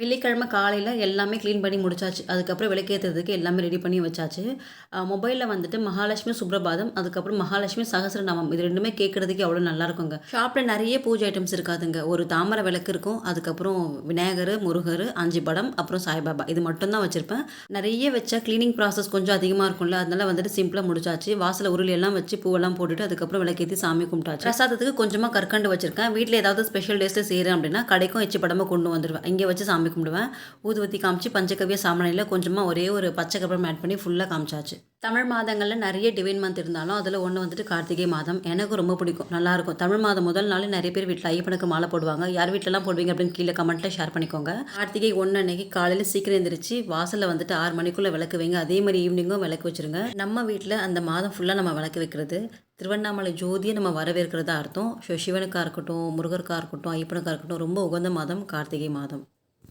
வெள்ளிக்கிழமை காலையில் எல்லாமே க்ளீன் பண்ணி முடிச்சாச்சு. அதுக்கப்புறம் விளக்கேற்றுறதுக்கு எல்லாமே ரெடி பண்ணி வச்சாச்சு. மொபைலில் வந்துட்டு மகாலட்சுமி சுப்ரபாதம் அதுக்கப்புறம் மகாலட்சுமி சகசிரநாமம். இது ரெண்டுமே கேட்குறதுக்கு அவ்வளோ நல்லா இருக்குங்க. ஷாப்பில் நிறைய பூஜை ஐட்டம்ஸ் இருக்காதுங்க. ஒரு தாமரை விளக்கு இருக்கும். அதுக்கப்புறம் விநாயகர் முருகர் அஞ்சு படம் அப்புறம் சாய்பாபா. இது மட்டும்தான் வச்சுருப்பேன். நிறைய வச்சா க்ளீனிங் ப்ராசஸ் கொஞ்சம் அதிகமாக இருக்கும்ல. அதனால வந்துட்டு சிம்பிளாக முடிச்சாச்சு. வாசலில் உருளி எல்லாம் வச்சு பூவெல்லாம் போட்டுட்டு அதுக்கப்புறம் விளக்கேற்றி சாமி கும்பிட்டாச்சு. பிரசாதத்துக்கு கொஞ்சமாக கற்கண்டு வச்சுருக்கேன். வீட்டில் ஏதாவது ஸ்பெஷல் டேஸில் செய்கிறேன் அப்படின்னா கடைக்கும் எச்சு படமாக கொண்டு வந்துடுவேன் இங்கே வச்சு சாமி கும்பிடுவேன். ஊதுவத்தி காமிச்சு பஞ்சகவிய சாமனையில் கொஞ்சமாக ஒரே ஒரு பச்சை கப்பரம் ஆட் பண்ணி ஃபுல்லாக காமிச்சாச்சு. தமிழ் மாதங்களில் நிறைய டிவைன் மந்த் இருந்தாலும் அதில் ஒன்று வந்துட்டு கார்த்திகை மாதம். எனக்கு ரொம்ப பிடிக்கும். நல்லாயிருக்கும் தமிழ் மாதம் முதல் நாள் நிறைய பேர் வீட்டில் ஐயப்பனுக்கு மாலை போடுவாங்க. யார் வீட்டிலலாம் போடுவீங்க அப்படின்னு கீழே கமெண்ட்டில் ஷேர் பண்ணிக்கோங்க. கார்த்திகை ஒன்று அன்னைக்கு காலையில் சீக்கிரம் எந்திரிச்சு வாசலில் வந்துட்டு ஆறு மணிக்குள்ளே விளக்கு வைங்க. அதே மாதிரி ஈவினிங்கும் விளக்கு வச்சுருங்க. நம்ம வீட்டில் அந்த மாதம் ஃபுல்லாக நம்ம விளக்கு வைக்கிறது திருவண்ணாமலை ஜோதியை நம்ம வரவேற்கிறதா அர்த்தம். ஸோ சிவனுக்காக இருக்கட்டும் முருகருக்காக இருக்கட்டும் ஐயப்பனுக்காக இருக்கட்டும் ரொம்ப உகந்த மாதம் கார்த்திகை மாதம்.